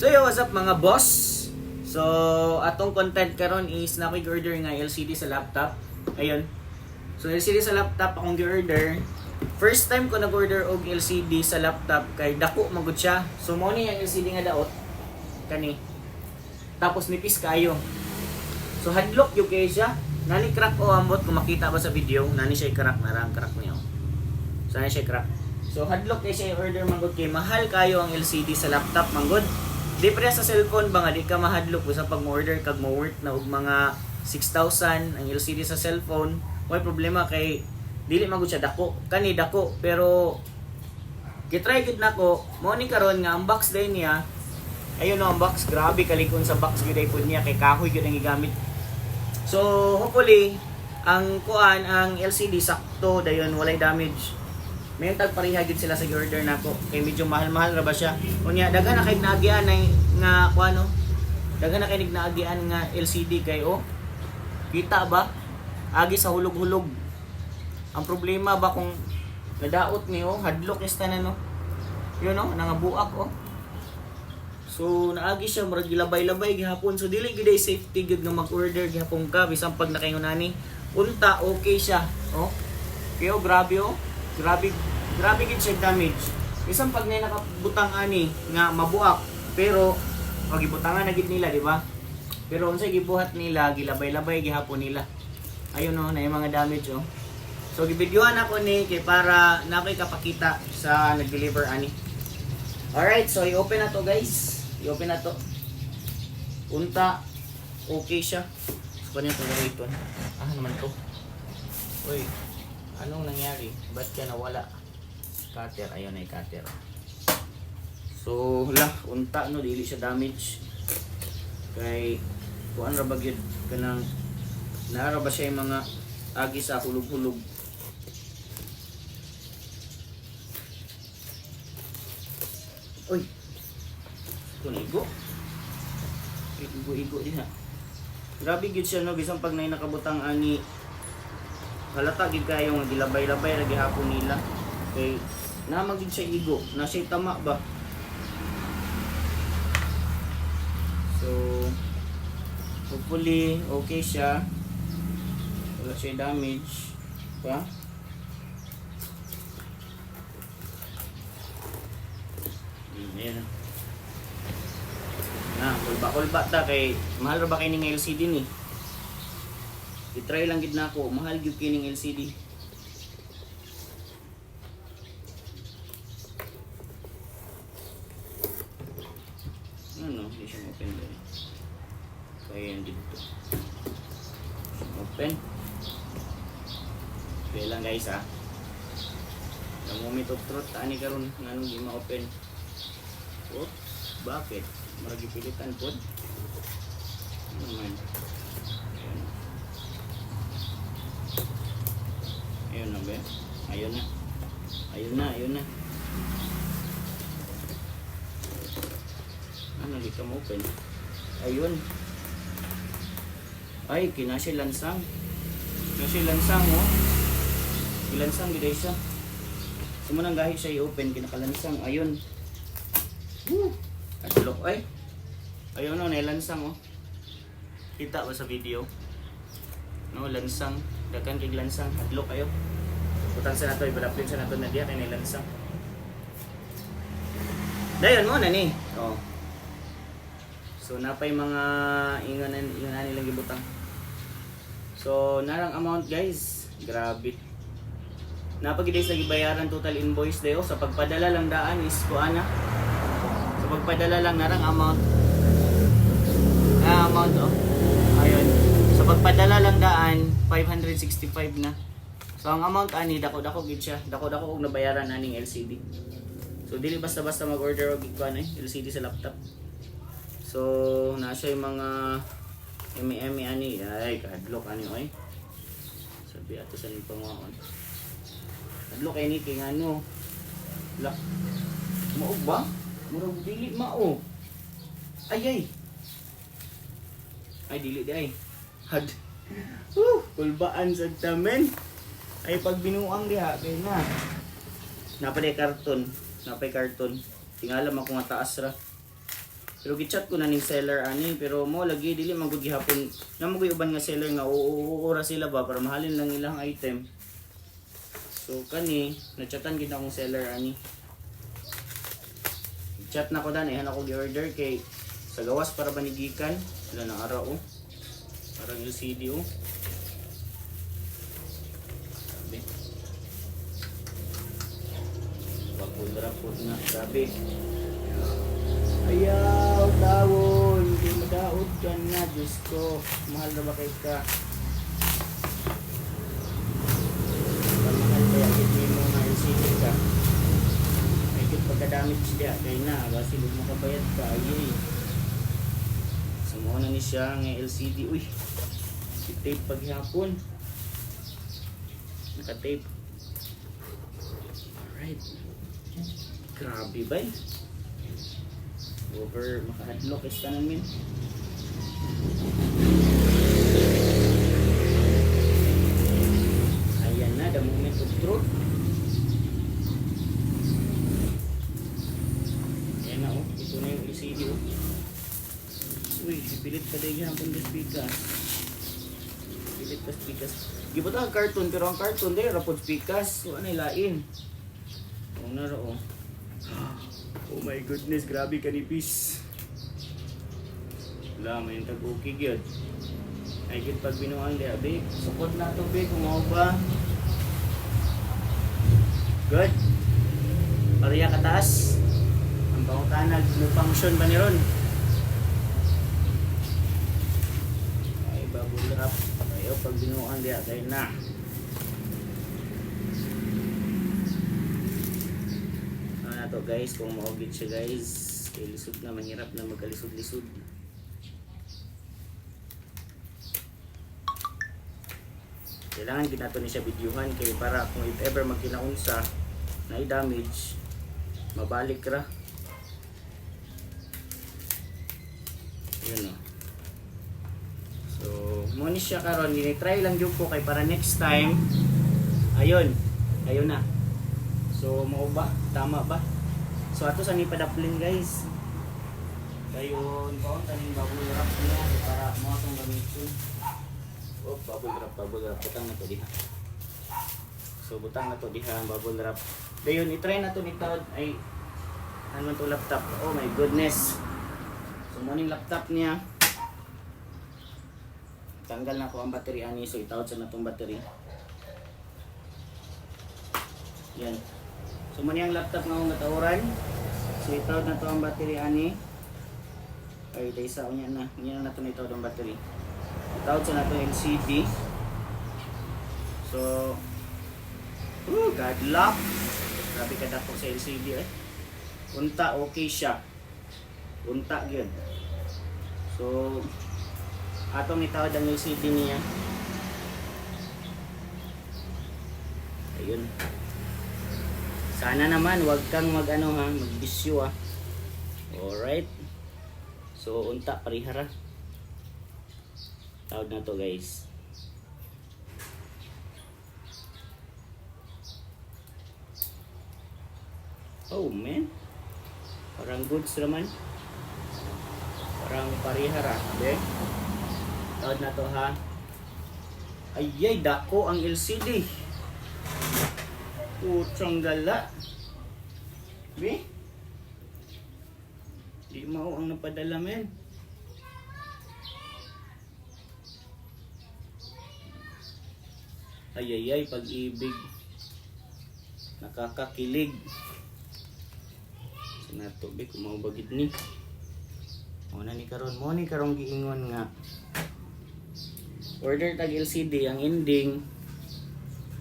So yo, what's up mga boss? So, atong content karon is na order nga LCD sa laptop. Ayun. So, LCD sa laptop akong gi-order. First time ko nag-order og LCD sa laptop kay dako magud siya. So, mo ni yung LCD nga daot kani. Tapos nipis kayo. So, hadlock yung kay siya. Nani crack o ambot kung makita ba sa video, nani siya crack na rang crack niya. oh. So, nani siya crack. So, hadlock kay siya order manggod kay mahal kayo ang LCD sa laptop manggod. Di pa sa cellphone ba nga di ka mahadlok sa pag order kag mo worth na og mga 6,000 ang LCD sa cellphone. Way problema kay dili magud siya dako. Kani dako pero gitry gid nako mo ni karon nga ang box day niya ayun no ang box grabe kalikon sa box gyud pud niya kay kahoy gyud ang gigamit so hopefully ang kuan ang LCD sakto dayon walay damage may pareha gid sila sa order nako kay medyo mahal-mahal ra ba siya unya daghan na kay naagian na nga kuan no daghan na kay naagian nga LCD kay oh kita ba agi sa hulog-hulog ang problema ba kung nadaot ni oh hadlok is tanan no yun no nangabuak oh So naagi siya murag gilabay-labay gihapon. So dili ay safety gid nga mag-order gihapon ka bisan pag nakaingunani. Unta okay siya, oh. Pero grabe oh. Grabe grabe gid siya damage. Bisan pag nay nakabutang ani nga mabuak pero pag ibutangan na gid nila, di ba? Pero unsay gibuhat nila gilabay-labay gihapon nila. Ayun oh, na yung mga damage oh. So gibidyohan ako ni kay para na ako'y kapakita sa nag-deliver ani. Alright, so i-open na to guys. I-open na to. Unta, okay siya. So, kanya itong ito. Ah, naman to. Uy, anong nangyari? Ba't ka nawala? Cutter, ayun ay cutter. So, hala, unta no, dili siya damage. Kay, kuan ra ba gyud kanang naara ba siya yung mga agi sa hulog-hulog. Uy, Kunigo. Igo-igo din ha. Grabe gid siya no bisan pag nay nakabutang ani halata gid kayo nga gilabay-labay ra gihapon nila. Kay naman gid siya igo, na siya tama ba? So hopefully okay siya. Wala siya damage. Pa? Ayan na. Na, kulba-kulba ta kay mahal ra ba kay ning LCD ni? I-try lang gid nako, mahal gyud kining LCD. Ano, di siya open dali. Kaya yan dito. Open. Okay lang guys ha. Ang moment of truth, ani karon nganong di ma-open. Oops, bakit? Maragi pilitan po. Ano naman? Ayun. Na ba? Ayun na. Ayun na, ayun na. Ano, di ka open Ayun. Ay, kinasi lansang. Kinasi lansang, oh. Ilansang gid siya. Sumunang gahit siya i-open, kinakalansang. Ayun. Woo! Adlok ay. Ayun no, nailansang oh. Kita ba sa video? No, lansang. Dakan kay lansang. Adlok kayo. Butang sa nato, ibalapin sa nato na diya kay nailansang. Dayon mo na ni. Oh. So napay mga inganan inganan nilang gibutang. So narang amount guys. Grabe. Napagiday sa gibayaran total invoice dayo sa pagpadala lang daan is kuana So pagpadala lang narang amount. Ah, amount oh. Ayun. So pagpadala lang daan 565 na. So ang amount ani dako dako gid siya. Dako dako og nabayaran aning LCD. So dili basta-basta mag-order og kuan eh LCD sa laptop. So na siya yung mga emi-emi ani ay kadlok ani oy. Sabi ato sa ning panguon. Kadlok king ano. La. Maog ba? Murag dili mao. Ay ay. Ay dili di ay. Had. Woo, kulbaan sa tamen. Ay pag binuang diha kay na. Napay karton, napay karton. Tingalam ako nga taas ra. Pero gichat ko na ning seller ani pero mo lagi dili man gud gihapon namo uban nga seller nga uuura sila ba para mahalin lang ilang item. So kani nachatan gid akong seller ani. Chat na ko dan ihan ako gi-order kay sa gawas para banigikan sila na araw oh. Parang LCD oh. Sabi. Po na sabi. Ayaw, tawon. Hindi madaod ka na, Diyos ko. Mahal na ba kay ka? Pamahal kaya hindi mo nga LCD ka. May kit pagka-damage diya. Kaya na, basi huwag makabayad ka. Ayay. Sumuha na ni siya ng LCD. Uy, si tape paghapon. Naka-tape. Alright. Grabe ba over maka-adlock is tanan min ayan na the moment of truth. Ayan na oh. Ito na yung LCD oh. Uy pilit pa din yan ang pundas pikas pilit pa pikas gibot ang cartoon? Pero ang cartoon din rapod pikas so ano lain. Oh naro oh Oh my goodness, grabe kanipis. Wala, may tag-ukig yun. Ay, kit pag binuang di, abe. Sukod na to, be, kung ako ba. Good. Pariya kataas. Ang pangutanag, no function ba ni Ron? Ay, bubble wrap. Ayaw, pag binuang di, kaya na. Ano na to guys, kung maugit siya guys, kay lisod na, mahirap na magkalisod-lisod. Kailangan ginato ni siya videohan kay para kung if ever magkinaunsa na i-damage, mabalik ra. Yun o. So, mo ni siya karon gini-try lang jud ko kay para next time. Ayun. Ayun na. So, mao ba? Tama ba? So, ato sa ni padaplin guys. Kayon, kaon taning bubble wrap niya para mo atong gamitin. Oh, bubble wrap, bubble wrap. Butang na diha. So, butang na to diha ang bubble wrap. Dayon, i-try na to ni Todd. Ay, ano to laptop? Oh my goodness. So, mo ning laptop niya. Tanggal na ko ang battery ani. So, itawad sa na tong battery. Yan. So mani ang laptop nga akong natauran. So itawad na to ang battery ani. Ay day sa unya na. Unya na to itawad ang battery. Itawad sa na to LCD. So uh, God luck. Grabe ka dako sa LCD eh. Unta okay siya. Unta gyud. So atong itawad ang LCD niya. Ayun. Sana naman wag kang magano ha, magbisyo ah. Alright. So unta parihara. Tawag na to guys. Oh man. Parang goods naman. Parang parihara. Okay? Tawag na to ha. Ayay, dako ang LCD. Putrang gala. Be? Di mo ang napadala men. Ayayay, pag-ibig. Nakakakilig. Sinato, be, kung maubagid ni. Muna ni karon mo ni karong giingon nga. Order tag LCD, ang ending,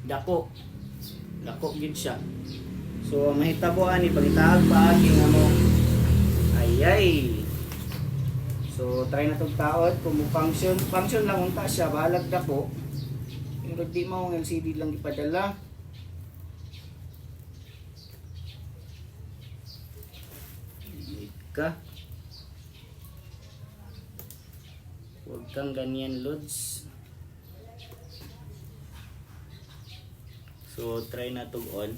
dako dako gid siya. So mahitabo ani pagitaag paagi nga mo. Ayay. So try na tong taod kung mo function function lang unta siya balag dako pero di mo ang LCD lang ipadala. Ka. Huwag kang ganyan lods So, try na to on.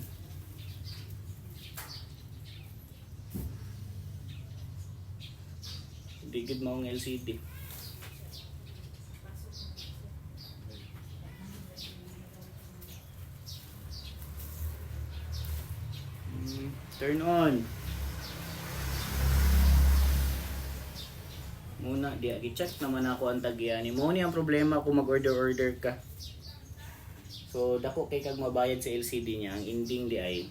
Di gid maong LCD. Mm, turn on. Muna, di gi-check naman ako ang tagyan. Mo ni ang problema kung mag-order-order ka. So, dako kay kag mabayad sa LCD niya, ang ending di ay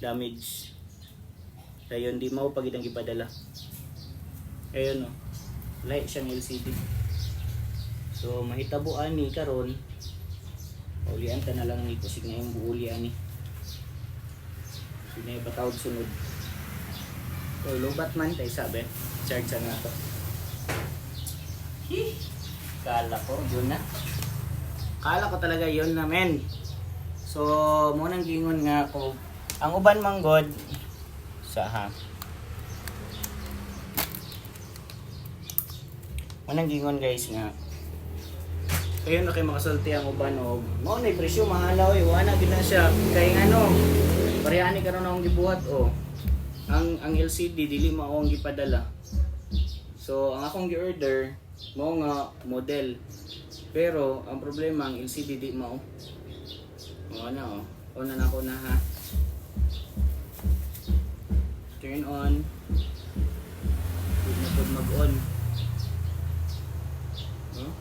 damage. Dayon di mao pagid ang ipadala. Ayun oh. Light siyang LCD. So, mahitabo ani karon. Ulian ta na lang ni kusig na yung buuli ani. Sinay patawag sunod. So, lobat man tay sabi. Charge nga to. Kala ko, yun na. Kala ko talaga yun na men. So, munang gingon nga ako. Ang uban manggod sa ha. Munang gingon guys nga. Kayo na kayo makasulti ang uban o mao na presyo mahalaw eh. Wala gid na siya. Kay ano, parehani karon akong gibuhat o. Ang ang LCD dili mao ang gipadala. So, ang akong gi-order mao nga model. Pero ang problema ang LCD di mao. Mao na oh. On na ako na ha. Turn on. Huwag na mag-on. Huh?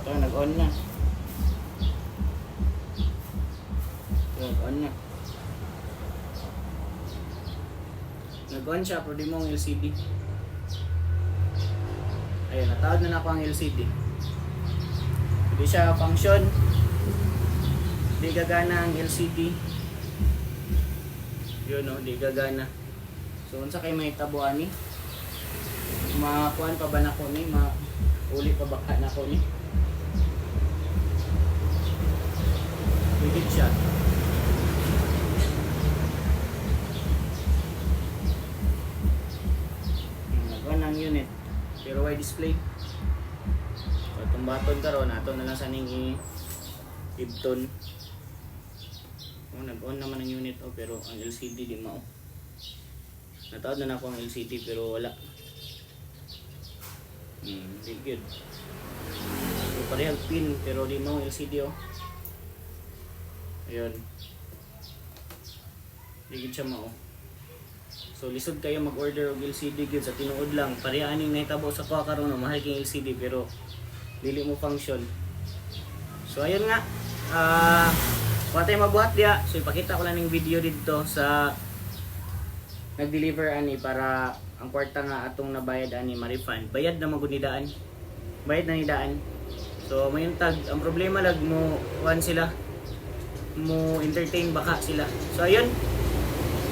Ito, nag-on na. Nag-on na. Nag-on siya, pero di mo ang LCD. Ayun, natawad na na ako ang LCD. Hindi siya function. Hindi gagana ang LCD. Yun no, hindi gagana. So, unsa kay may tabuan ni? Makuan pa ba na ko ni? Ma uli pa ba ka na ko ni? Higit siya. Nag-on ang unit. Pero why display? So, itong button karon ato na lang sa ning i ibton. Oh, nag-on naman ang unit oh, pero ang LCD di mao. Natawad na na ako ang LCD pero wala. Hmm, di good. So, parehang pin pero di mo LCD oh. Ayun. Di good siya mao. So lisod kayo mag-order og LCD gyud sa tinuod lang. Pareha aning nahitabo sa kuha karon mahal king LCD pero dili mo function. So ayun nga. Ah, uh, tayo mabuhat diya. So ipakita ko lang ning video dito sa nag-deliver ani para ang kwarta nga atong nabayad ani ma-refund. Bayad na magunidaan. Bayad na nidaan. So mayon tag ang problema lag mo kuan sila mo entertain baka sila. So ayun,